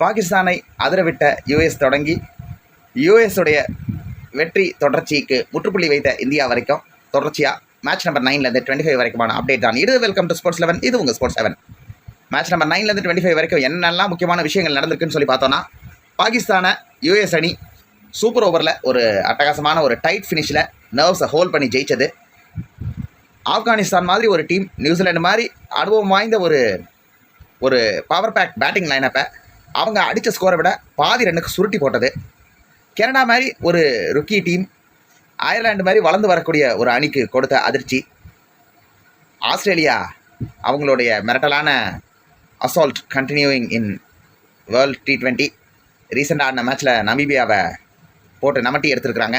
பாகிஸ்தானை அதிரவிட்ட யுஎஸ் தொடங்கி யுஎஸுடைய வெற்றி தொடர்ச்சிக்கு முற்றுப்புள்ளி வைத்த இந்தியா வரைக்கும் தொடர்ச்சியாக மேட்ச் நம்பர் நைன்லேருந்து டுவெண்ட்டி ஃபைவ் வரைக்குமான அப்டேட் தான். இது வெல்கம் டு ஸ்போர்ட்ஸ் லெவன் இது உங்கள் ஸ்போர்ட்ஸ் லெவன் மேட்ச் நம்பர் நைன்லேருந்து டுவெண்ட்டி ஃபைவ் வரைக்கும் என்னெல்லாம் முக்கியமான விஷயங்கள் நடந்திருக்குன்னு சொல்லி பார்த்தோன்னா பாகிஸ்தானை யுஎஸ் அணி சூப்பர் ஓவரில் ஒரு அட்டகாசமான ஒரு டைட் ஃபினிஷில் நர்வ்ஸை ஹோல்ட் பண்ணி ஜெயிச்சது. ஆப்கானிஸ்தான் மாதிரி ஒரு டீம் நியூசிலாண்டு மாதிரி அனுபவம் வாய்ந்த ஒரு ஒரு பவர் பேக் பேட்டிங் லைனப்பை அவங்க அடித்த ஸ்கோரை விட பாதி ரன்னுக்கு சுருட்டி போட்டது. கனடா மாதிரி ஒரு ருக்கி டீம் அயர்லாண்டு மாதிரி வளர்ந்து வரக்கூடிய ஒரு அணிக்கு கொடுத்த அதிர்ச்சி. ஆஸ்திரேலியா அவங்களுடைய மிரட்டலான assault continuing in world T twenty ரீசெண்டாக ஆடின மேட்ச்சில் நமீபியாவை போட்டு நமட்டி எடுத்திருக்கிறாங்க.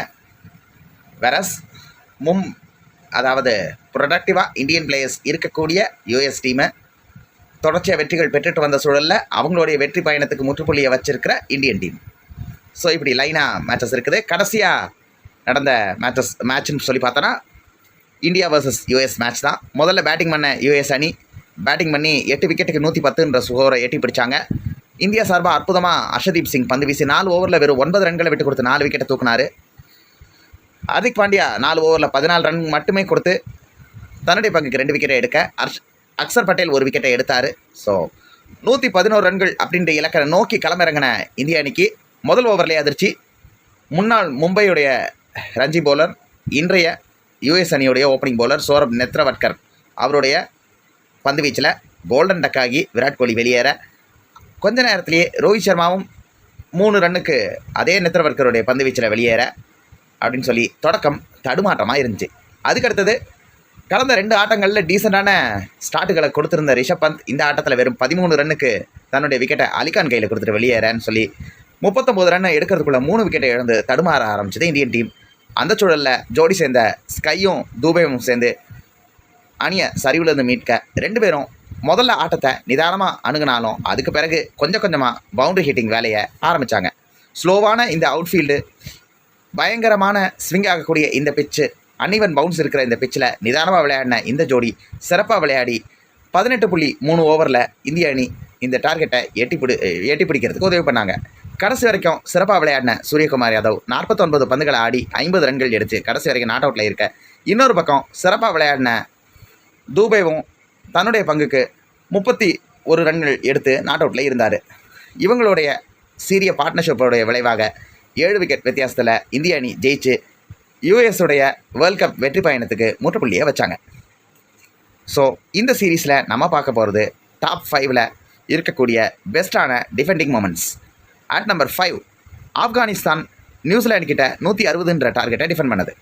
வெரஸ் மும் அதாவது ப்ரொடக்டிவாக இந்தியன் பிளேயர்ஸ் இருக்கக்கூடிய யூஎஸ் டீமை தொடர்ச்சியாக வெற்றிகள் பெற்றுட்டு வந்த சூழலில் அவங்களுடைய வெற்றி பயணத்துக்கு முற்றுப்புள்ளியை வச்சிருக்கிற இந்தியன் டீம். ஸோ இப்படி லைனாக மேட்சஸ் இருக்குது. கடைசியாக நடந்த மேட்சஸ் மேட்ச்னு சொல்லி பார்த்தோன்னா இந்தியா வர்சஸ் யூஎஸ் மேட்ச் தான். முதல்ல பேட்டிங் பண்ண யூஎஸ் அணி பேட்டிங் பண்ணி எட்டு விக்கெட்டுக்கு நூற்றி பத்துன்ற சுகோரை எட்டி பிடிச்சாங்க. இந்தியா சார்பாக அற்புதமாக அர்ஷதீப் சிங் பந்து வீசி நாலு ஓவரில் வெறும் ஒன்பது ரன்களை விட்டு கொடுத்து நாலு விக்கெட்டை தூக்குனாரு. ஹர்திக் பாண்டியா நாலு ஓவரில் பதினாலு ரன் மட்டுமே கொடுத்து தன்னுடைய பங்குக்கு ரெண்டு விக்கெட்டை எடுக்க. அர்ஷ் அக்சர் பட்டேல் ஒரு விக்கெட்டை எடுத்தார். ஸோ நூற்றி பதினோரு ரன்கள் அப்படின்ற இலக்கரை நோக்கி களமிறங்கின இந்திய அணிக்கு முதல் ஓவர்லேயே அதிர்ச்சி. முன்னாள் மும்பையுடைய ரஞ்சி பவுலர் இன்றைய யுஎஸ் அணியுடைய ஓப்பனிங் பவுலர் சோரப் நெத்ரவட்கர் அவருடைய பந்து வீச்சில் கோல்டன் டக்காகி விராட் கோலி வெளியேற. கொஞ்ச நேரத்திலேயே ரோஹித் சர்மாவும் மூணு ரன்னுக்கு அதே நெத்திரவர்க்கருடைய பந்து வீச்சில் வெளியேற அப்படின்னு சொல்லி தொடக்கம் தடுமாற்றமாக இருந்துச்சு. அதுக்கடுத்தது கடந்த ரெண்டு ஆட்டங்களில் டீசெண்டான ஸ்டார்ட்டுகளை கொடுத்திருந்த ரிஷப் பந்த் இந்த ஆட்டத்தில் வெறும் பதிமூணு ரன்னுக்கு தன்னுடைய விக்கெட்டை அலிகான் கையில் கொடுத்துட்டு வெளியேறேன்னு சொல்லி முப்பத்தொம்போது ரன்னை எடுக்கிறதுக்குள்ள மூணு விக்கெட்டை இழந்து தடுமாற ஆரம்பிச்சது இந்தியன் டீம் அந்த சூழலில் ஜோடி சேர்ந்த ஸ்கையும் தூபையும் சேர்ந்து அணியை சரிவுலேருந்து மீட்க ரெண்டு பேரும் முதல்ல ஆட்டத்தை நிதானமாக அணுகுனாலும் அதுக்கு பிறகு கொஞ்சம் கொஞ்சமாக பவுண்டரி ஹிட்டிங் வேலையை ஆரம்பித்தாங்க ஸ்லோவான இந்த அவுட்ஃபீல்டு பயங்கரமான ஸ்விங் ஆகக்கூடிய இந்த பிச்சு அன்னிவன் பவுன்ஸ் இருக்கிற இந்த பிச்சில் நிதானமாக விளையாடின இந்த ஜோடி சிறப்பாக விளையாடி பதினெட்டு புள்ளி மூணு ஓவரில் இந்திய அணி இந்த டார்கெட்டை எட்டி பிடி எட்டி பிடிக்கிறதுக்கு உதவி பண்ணாங்க. கடைசி வரைக்கும் சிறப்பாக விளையாடின சூரியகுமார் யாதவ் நாற்பத்தொன்பது பந்துகளை ஆடி ஐம்பது ரன்கள் எடுத்து கடைசி வரைக்கும் நாட் அவுட்டில் இருக்க. இன்னொரு பக்கம் சிறப்பாக விளையாடின தூபேவும் தன்னுடைய பங்குக்கு முப்பத்தி ஒரு ரன்கள் எடுத்து நாட் அவுட்டில் இருந்தார். இவங்களுடைய சீரிய பார்ட்னர்ஷிப்போடைய விளைவாக ஏழு விக்கெட் வித்தியாசத்தில் இந்திய அணி ஜெயிச்சு யூஎஸ் வேர்ல்ட் கப் வெற்றி பயணத்துக்கு முற்றுப்புள்ளியை வச்சாங்க. ஸோ இந்த சீரீஸில் நம்ம பார்க்க போகிறது டாப் ஃபைவ்ல இருக்கக்கூடிய பெஸ்ட்டான defending moments at number five Afghanistan New Zealand கிட்ட நூற்றி அறுபதுன்ற டார்கெட்டை டிஃபெண்ட் பண்ணது.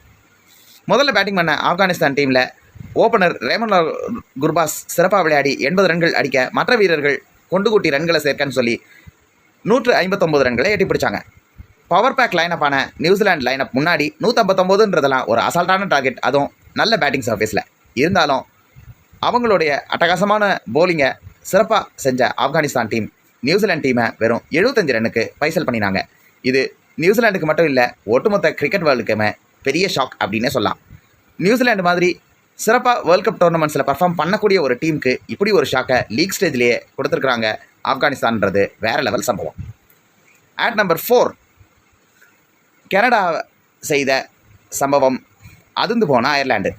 முதல்ல பேட்டிங் பண்ண ஆப்கானிஸ்தான் டீமில் ஓப்பனர் ரேமன் குர்பாஸ் சிறப்பாக விளையாடி எண்பது ரன்கள் அடிக்க மற்ற வீரர்கள் கொண்டு கூட்டி ரன்களை சேர்க்கன்னு சொல்லி நூற்று ஐம்பத்தொம்போது ரன்களை எட்டி பிடிச்சாங்க. பவர் பேக் லைனப்பான நியூசிலாந்து லைனப் முன்னாடி நூற்றம்பத்தொம்போதுன்றதெல்லாம் ஒரு அசால்ட்டான டார்கெட் அதுவும் நல்ல பேட்டிங் சர்ஃபேஸில் இருந்தாலும் அவங்களுடைய அட்டகாசமான போலிங்கை சிறப்பாக செஞ்ச ஆப்கானிஸ்தான் டீம் நியூசிலாந்து டீமை வெறும் எழுபத்தஞ்சு ரன்னுக்கு பைசல் பண்ணினாங்க. இது நியூசிலாந்துக்கு மட்டும் இல்லை ஒட்டுமொத்த கிரிக்கெட் வேர்ல்டுக்குமே பெரிய ஷாக் அப்படின்னே சொல்லலாம். நியூசிலாந்து மாதிரி சிறப்பாக வேர்ல்ட் கப் டோர்னமெண்ட்ஸில் பர்ஃபார்ம் பண்ணக்கூடிய ஒரு டீமுக்கு இப்படி ஒரு ஷாக்கை லீக் ஸ்டேஜ்லேயே கொடுத்துருக்குறாங்க ஆப்கானிஸ்தான்ன்றது வேற லெவல் சம்பவம். ஆட் நம்பர் ஃபோர் கனடா செய்த சம்பவம் அதிர்ந்து போன அயர்லாண்டு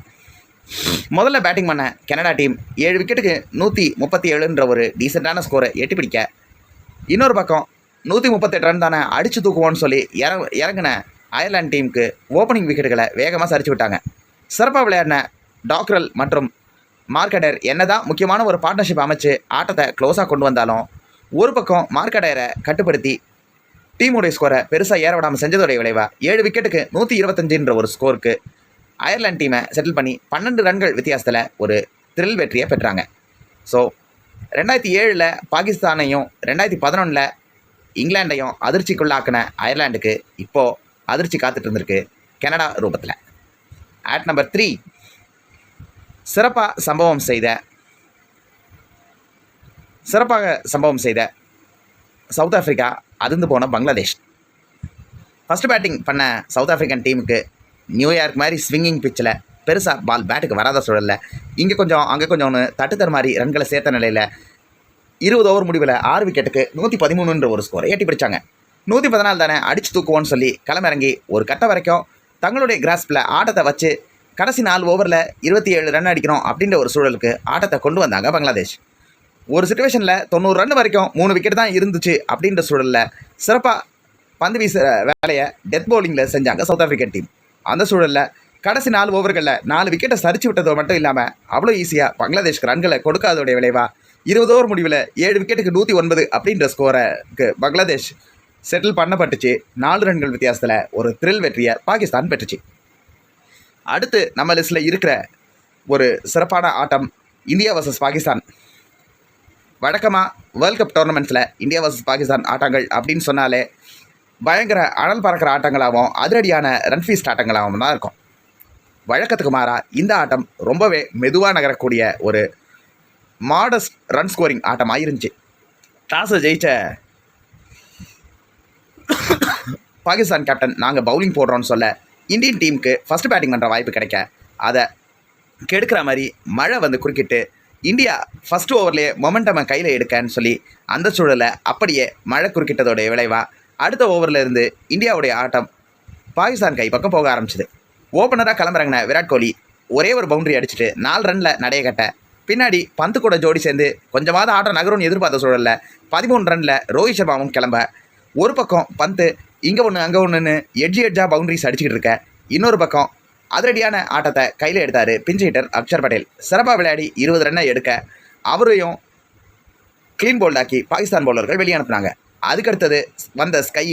முதல்ல பேட்டிங் பண்ண கனடா டீம் ஏழு விக்கெட்டுக்கு நூற்றி முப்பத்தி ஏழுன்ற ஒரு டீசெண்டான ஸ்கோரை எட்டி பிடிக்க. இன்னொரு பக்கம் நூற்றி முப்பத்தெட்டு ரன் தானே அடித்து தூக்குவோன்னு சொல்லி இற இறங்கின அயர்லாந்து டீமுக்கு ஓப்பனிங் விக்கெட்டுகளை வேகமாக சரிச்சு விட்டாங்க. சிறப்பாக விளையாடின டாக்ரல் மற்றும் மார்க்கடர் என்னதான் முக்கியமான ஒரு பார்ட்னர்ஷிப் அமைச்சு ஆட்டத்தை க்ளோஸாக கொண்டு வந்தாலும் ஒரு பக்கம் மார்க்கடையரை கட்டுப்படுத்தி டீமுடைய ஸ்கோரை பெருசாக ஏற விடாமல் செஞ்சதோடைய விளைவாக ஏழு விக்கெட்டுக்கு நூற்றி இருபத்தஞ்சுன்ற ஒரு ஸ்கோருக்கு அயர்லாந்து டீமை செட்டில் பண்ணி பன்னெண்டு ரன்கள் வித்தியாசத்தில் ஒரு த்ரில் வெற்றியை பெற்றாங்க. ஸோ ரெண்டாயிரத்தி ஏழில் பாகிஸ்தானையும் ரெண்டாயிரத்தி பதினொன்றில் இங்கிலாண்டையும் அதிர்ச்சிக்குள்ளாக்கின அயர்லாண்டுக்கு இப்போது அதிர்ச்சி காத்துட்டு இருந்திருக்கு கனடா ரூபத்தில். ஆட் நம்பர் த்ரீ சிறப்பாக சம்பவம் செய்த சிறப்பாக சம்பவம் செய்த சவுத் ஆஃப்ரிக்கா அதிர்ந்து போன பங்களாதேஷ். ஃபஸ்ட்டு பேட்டிங் பண்ண சவுத் ஆஃப்ரிக்கன் டீமுக்கு நியூயார்க் மாதிரி ஸ்விங்கிங் பிச்சில் பெருசாக பால் பேட்டுக்கு வராத சூழலில் இங்கே கொஞ்சம் அங்கே கொஞ்சம்னு தட்டுத்தர மாதிரி ரன்களை சேர்த்த நிலையில் இருபது ஓவர் முடிவில் ஆறு விக்கெட்டுக்கு நூற்றி பதிமூணுன்ற ஒரு ஸ்கோரை எட்டி பிடிச்சாங்க. நூற்றி பதினாலு தானே அடிச்சு தூக்குவோன்னு சொல்லி களமிறங்கி ஒரு கட்டம் வரைக்கும் தங்களுடைய கிராஸ்பில் ஆட்டத்தை வச்சு கடைசி நாலு ஓவரில் இருபத்தி ஏழு ரன் அடிக்கணும் அப்படின்ற ஒரு சூழலுக்கு ஆட்டத்தை கொண்டு வந்தாங்க பங்களாதேஷ். ஒரு சுச்சுவேஷனில் தொண்ணூறு ரன் வரைக்கும் மூணு விக்கெட் தான் இருந்துச்சு அப்படின்ற சூழலில் சிறப்பாக பந்து வீச வேலையை டெத் பவுலிங்கில் செஞ்சாங்க சவுத் ஆஃப்ரிக்கன் டீம் அந்த சூழலில் கடைசி நாலு ஓவர்களில் நாலு விக்கெட்டை சரிச்சு விட்டது மட்டும் இல்லாமல் அவ்வளோ ஈஸியாக பங்களாதேஷ்க்கு ரன்களை கொடுக்காதோடைய விளைவாக இருபது ஓவர் முடிவில் ஏழு விக்கெட்டுக்கு நூற்றி ஒன்பது அப்படின்ற ஸ்கோருக்கு பங்களாதேஷ் செட்டில் பண்ணப்பட்டுச்சு. நாலு ரன்கள் வித்தியாசத்தில் ஒரு த்ரில் வெற்றியை பாகிஸ்தான் பெற்றுச்சு. அடுத்து நம்ம லிஸ்ட்டில் இருக்கிற ஒரு சிறப்பான ஆட்டம் இந்தியா வர்சஸ் பாகிஸ்தான். வழக்கமாக வேர்ல்ட் கப் டோர்னமெண்ட்ஸில் இந்தியா வர்சஸ் பாகிஸ்தான் ஆட்டங்கள் அப்படின்னு சொன்னாலே பயங்கர அனல் பறக்கிற ஆட்டங்களாகவும் அதிரடியான ரன் ஃபீஸ்ட் ஆட்டங்களாகவும் தான் இருக்கும். வழக்கத்துக்கு மாறாக இந்த ஆட்டம் ரொம்பவே மெதுவாக நகரக்கூடிய ஒரு மாடஸ்ட் ரன் ஸ்கோரிங் ஆட்டமாக இருந்துச்சு. டாஸை ஜெயிச்ச பாகிஸ்தான் கேப்டன் நாங்கள் பவுலிங் போடுறோன்னு சொல்ல இந்தியன் டீமுக்கு ஃபஸ்ட் பேட்டிங் பண்ணுற வாய்ப்பு கிடைக்க அதை கெடுக்கிற மாதிரி மழை வந்து குறுக்கிட்டு இந்தியா ஃபஸ்ட் ஓவர்லேயே மொமெண்டமை கையில் எடுக்கன்னு சொல்லி அந்த சூழலை அப்படியே மழை குறுக்கிட்டதோடைய விளைவாக அடுத்த ஓவரில் இருந்து இந்தியாவுடைய ஆட்டம் பாகிஸ்தான் கை பக்கம் போக ஆரம்பிச்சிது. ஓப்பனராக கிளம்புறங்கின விராட் கோலி ஒரே ஒரு பவுண்டரி அடிச்சுட்டு நாலு ரனில் நடைய கட்ட. பின்னாடி பந்து கூட ஜோடி சேர்ந்து கொஞ்சமாவது ஆட்டம் நகரும்னு எதிர்பார்த்த சூழலில் பதிமூணு ரனில் ரோஹித் சர்மாவும் கிளம்ப. ஒரு பக்கம் பந்து இங்கே ஒன்று அங்கே ஒன்றுன்னு எட்ஜி எட்ஜாக பவுண்டரிஸ் அடிச்சுக்கிட்டு இருக்க. இன்னொரு பக்கம் அதிரடியான ஆட்டத்தை கையில் எடுத்தார் பிஞ்ச் ஹிட்டர் அக்ஷர் பட்டேல் சிறப்பாக விளையாடி இருபது ரன்னை எடுக்க அவரையும் க்ளீன் போல்டாக்கி பாகிஸ்தான் பவுலர்கள் வெளியே அனுப்புனாங்க. அதுக்கடுத்தது வந்த ஸ்கை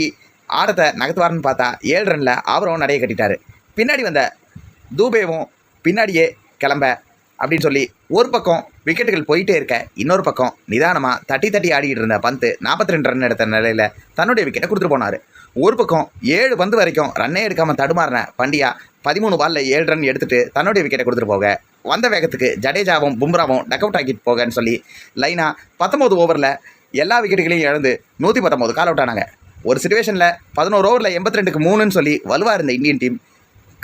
ஆட்டத்தை நகர்த்துவார்னு பார்த்தா ஏழு ரனில் அவரும் நடைய கட்டிட்டார். பின்னாடி வந்த தூபேவும் பின்னாடியே கிளம்ப அப்படின்னு சொல்லி ஒரு பக்கம் விக்கெட்டுகள் போயிட்டே இருக்க இன்னொரு பக்கம் நிதானமாக தட்டி தட்டி ஆடிக்கிட்டு இருந்த பந்து நாற்பத்தி ரெண்டு ரன் எடுத்த நிலையில் தன்னுடைய விக்கெட்டை கொடுத்துட்டு போனார். ஒரு பக்கம் ஏழு பந்து வரைக்கும் ரன்னே எடுக்காமல் தடுமாறின பண்டியா பதிமூணு பாலில் ஏழு ரன் எடுத்துட்டு தன்னுடைய விக்கெட்டை கொடுத்துட்டு போக. வந்த வேகத்துக்கு ஜடேஜாவும் பும்ராவும் டக் அவுட் ஆக்கிட்டு போகன்னு சொல்லி லைனாக பத்தொம்போது ஓவரில் எல்லா விக்கெட்டுகளையும் இழந்து நூற்றி பத்தொம்போது கால் அவுட் ஆனாங்க. ஒரு சுச்சுவேஷனில் பதினோரு ஓவரில் எண்பத்தி ரெண்டுக்கு மூணுன்னு சொல்லி வலுவாக இருந்த இந்தியன் டீம்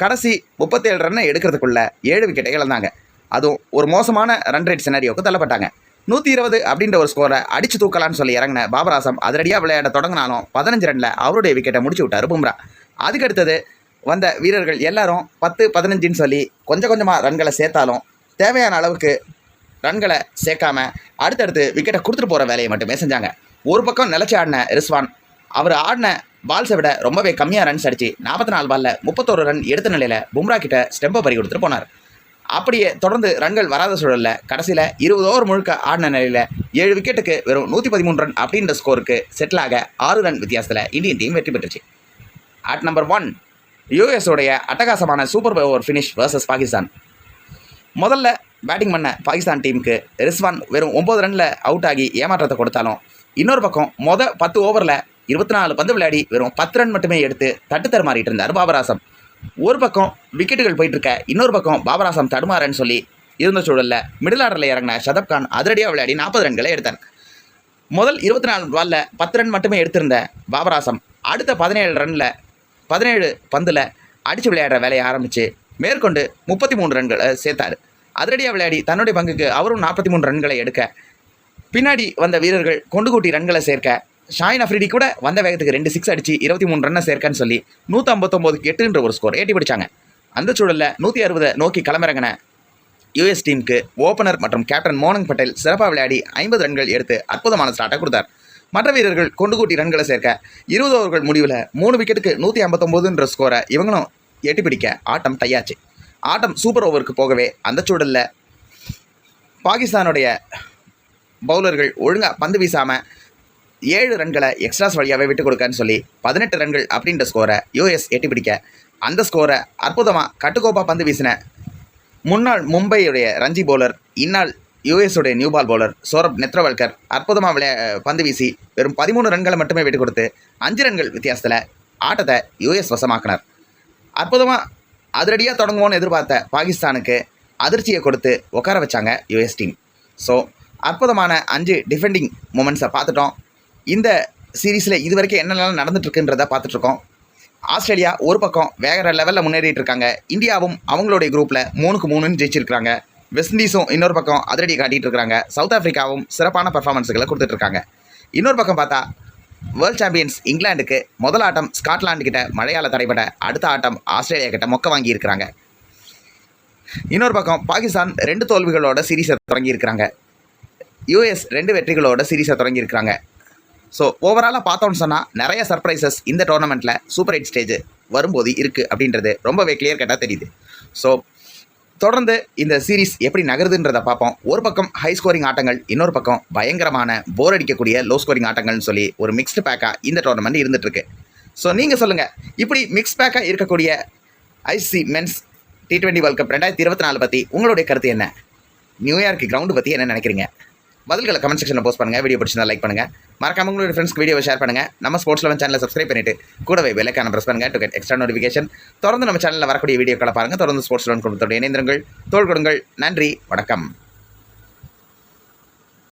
கடைசி முப்பத்தேழு ரன்னை எடுக்கிறதுக்குள்ள ஏழு விக்கெட்டை இழந்தாங்க. அதுவும் ஒரு மோசமான ரன் ரேட் சினாரியோக்கு தள்ளப்பட்டாங்க. நூற்றி இருபது அப்படின்ற ஒரு ஸ்கோரை அடிச்சு தூக்கலான்னு சொல்லி இறங்கின பாபராசம் அதிரடியாக விளையாட தொடங்கினாலும் பதினஞ்சு ரனில் அவருடைய விக்கெட்டை முடிச்சு விட்டார் பும்ரா. அதுக்கடுத்தது வந்த வீரர்கள் எல்லாரும் பத்து பதினஞ்சுன்னு சொல்லி கொஞ்சம் கொஞ்சமாக ரன்களை சேர்த்தாலும் தேவையான அளவுக்கு ரன்களை சேர்க்காம அடுத்தடுத்து விக்கெட்டை கொடுத்துட்டு போகிற வேலையை மட்டுமே செஞ்சாங்க. ஒரு பக்கம் நிலச்சி ஆடின ரிஸ்வான் அவர் ஆடின பால்ஸை விட ரொம்பவே கம்மியாக ரன்ஸ் அடித்து நாற்பத்தி நாலு பாலில் முப்பத்தோரு ரன் எடுத்த நிலையில் பும்ரா கிட்ட ஸ்டெம்பை பறி கொடுத்துட்டு போனார். அப்படியே தொடர்ந்து ரன்கள் வராத சூழலில் கடைசியில் இருபது ஓவர் முழுக்க ஆடின நிலையில் ஏழு விக்கெட்டுக்கு வெறும் நூற்றி பதிமூணு ரன் அப்படின்ற ஸ்கோருக்கு செட்டில் ஆக ஆறு ரன் வித்தியாசத்தில் இந்தியன் டீம் வெற்றி பெற்றுச்சு. அட் நம்பர் ஒன் யூஎஸோடைய அட்டகாசமான super over finish versus Pakistan. முதல்ல பேட்டிங் பண்ண பாகிஸ்தான் டீமுக்கு ரிஸ்வான் வெறும் ஒம்பது ரனில் அவுட் ஆகி ஏமாற்றத்தை கொடுத்தாலும் இன்னொரு பக்கம் மொதல் பத்து ஓவரில் இருபத்தி நாலு பந்து விளையாடி வெறும் பத்து ரன் மட்டுமே எடுத்து தட்டு தருமாறிட்டு இருந்தார் பாபராசம். ஒரு பக்கம் விக்கெட்டுகள் போயிட்டுருக்க இன்னொரு பக்கம் பாபராசம் தடுமாறன்னு சொல்லி இருந்த சூழலில் மிடில் ஆர்டரில் இறங்கின ஷதப் கான் அதிரடியாக விளையாடி நாற்பது ரன்களை எடுத்தார். முதல் இருபத்தி நாலு பாலில் பத்து ரன் மட்டுமே எடுத்திருந்த பாபராசம் அடுத்த பதினேழு ரனில் பதினேழு பந்தில் அடித்து விளையாடுற வேலையை ஆரம்பித்து மேற்கொண்டு முப்பத்தி மூணு ரன்களை சேர்த்தார். அதிரடியாக விளையாடி தன்னுடைய பங்குக்கு அவரும் நாற்பத்தி மூணு ரன்களை எடுக்க பின்னாடி வந்த வீரர்கள் கொண்டு கூட்டி ரன்களை சேர்க்க ஷாயின் அஃப்ரிடி கூட வந்த வேகத்துக்கு ரெண்டு சிக்ஸ் அடித்து இருபத்தி மூணு ரன்னை சேர்க்கன்னு சொல்லி நூற்றி ஐம்பத்தொம்போதுக்கு எட்டுன்ற ஒரு ஸ்கோர் ஏட்டி பிடிச்சாங்க. அந்த சூழலில் நூற்றி அறுபதை நோக்கி களமிறங்கின யூஎஸ் டீமுக்கு ஓப்பனர் மற்றும் கேப்டன் மோனங் பட்டேல் சிறப்பாக விளையாடி ஐம்பது ரன்கள் எடுத்து அற்புதமான ஸ்டார்ட்டை கொடுத்தார். மற்ற வீரர்கள் கொண்டு கூட்டி ரன்களை சேர்க்க இருபது ஓவர்கள் முடிவில் மூணு விக்கெட்டுக்கு நூற்றி ஐம்பத்தொம்போதுன்ற ஸ்கோரை இவங்களும் எட்டி பிடிக்க ஆட்டம் டையாச்சு. ஆட்டம் சூப்பர் ஓவருக்கு போகவே அந்த சூழலில் பாகிஸ்தானுடைய பவுலர்கள் ஒழுங்காக பந்து வீசாமல் ஏழு ரன்களை எக்ஸ்ட்ராஸ் வழியாகவே விட்டு கொடுக்கன்னு சொல்லி பதினெட்டு ரன்கள் அப்படின்ற ஸ்கோரை யூஎஸ் எட்டி பிடிக்க அந்த ஸ்கோரை அற்புதமாக கட்டுக்கோப்பாக பந்து வீசின முன்னாள் மும்பையுடைய ரஞ்சி பவுலர் இந்நாள் யுஎஸுடைய new ball bowler Saurabh Netravalkar அற்புதமாக விளையா பந்து வீசி வெறும் பதிமூணு ரன்களை மட்டுமே விட்டு கொடுத்து அஞ்சு ரன்கள் வித்தியாசத்தில் ஆட்டத்தை யூஎஸ் வசமாக்கினார். அற்புதமாக அதிரடியாக தொடங்குவோன்னு எதிர்பார்த்த பாகிஸ்தானுக்கு அதிர்ச்சியை கொடுத்து உட்கார வச்சாங்க யுஎஸ் டீம். ஸோ அற்புதமான அஞ்சு டிஃபெண்டிங் மூமெண்ட்ஸை பார்த்துட்டோம். இந்த சீரீஸில் இது வரைக்கும் என்னென்னலாம் நடந்துட்டுருக்குன்றத பார்த்துட்ருக்கோம் ஆஸ்திரேலியா ஒரு பக்கம் வேற லெவலில் முன்னேறிட்டு இருக்காங்க. இந்தியாவும் அவங்களுடைய குரூப்பில் மூணுக்கு மூணுன்னு ஜெயிச்சிருக்கிறாங்க. வெஸ்ட் இண்டீஸும் இன்னொரு பக்கம் அதிரடி காட்டிகிட்டு இருக்காங்க சவுத் ஆஃப்ரிக்காவும் சிறப்பான பர்ஃபார்மன்ஸுகளை கொடுத்துட்ருக்காங்க இன்னொரு பக்கம் பார்த்தா வேர்ல்ட் சாம்பியன்ஸ் இங்கிலாந்துக்கு முதல் ஆட்டம் ஸ்காட்லாந்து கிட்ட மழையால் தடைபட அடுத்த ஆட்டம் ஆஸ்திரேலியா கிட்ட மொக்க வாங்கியிருக்கிறாங்க இன்னொரு பக்கம் பாகிஸ்தான் ரெண்டு தோல்விகளோட சீரீஸை தொடங்கியிருக்கிறாங்க யூஎஸ் ரெண்டு வெற்றிகளோட சீரீஸை தொடங்கியிருக்கிறாங்க ஸோ ஓவராலாக பார்த்தோம்னு சொன்னால் நிறைய சர்ப்ரைசஸ் இந்த டோர்னமெண்ட்டில் சூப்பர் எயிட் ஸ்டேஜ் வரும்போது இருக்குது அப்படின்றது ரொம்பவே கிளியர் கட்டாக தெரியுது. ஸோ தொடர்ந்து இந்த சீரிஸ் எப்படி நகருதுன்றதை பார்ப்போம். ஒரு பக்கம் ஹை ஸ்கோரிங் ஆட்டங்கள் இன்னொரு பக்கம் பயங்கரமான போர் அடிக்கக்கூடிய லோ ஸ்கோரிங் ஆட்டங்கள்னு சொல்லி ஒரு மிக்ஸ்டு பேக்காக இந்த டோர்னமெண்ட் இருந்துகிட்ருக்கு ஸோ நீங்கள் சொல்லுங்கள் இப்படி மிக்ஸ் பேக்காக இருக்கக்கூடிய ICC men's T twenty world cup ரெண்டாயிரத்தி இருபத்தி நாலு பற்றி உங்களுடைய கருத்து என்ன? நியூயார்க் கிரவுண்டு பற்றி என்ன நினைக்கிறீங்க? பதில்களை கமெண்ட் செக்ஷனில் போஸ்ட் பண்ணுங்கள் வீடியோ பிடிச்சிருந்தா லைக் பண்ணுங்கள் மறக்காம உங்களுடைய ஃப்ரெண்ட்ஸ்க்கு வீடியோ ஷேர் பண்ணுங்கள் நம்ம ஸ்போர்ட்ஸ் லெவன் சேனலை சப்ஸ்கிரைப் பண்ணிட்டு கூடவே பெல்லைக்கான ப்ரெஸ் பண்ணுங்கள் டு கெட் எக்ஸ்ட்ரா நோட்டிஃபிகேஷன் தொடர்ந்து நம்ம சேனலில் வரக்கூடிய வீடியோக்களை பாருங்கள் தொடர்ந்து ஸ்போர்ட்ஸ் லெவன் குடும்பத்தோட இணைந்திருங்கள். தோல் கொடுங்கள். நன்றி. வணக்கம்.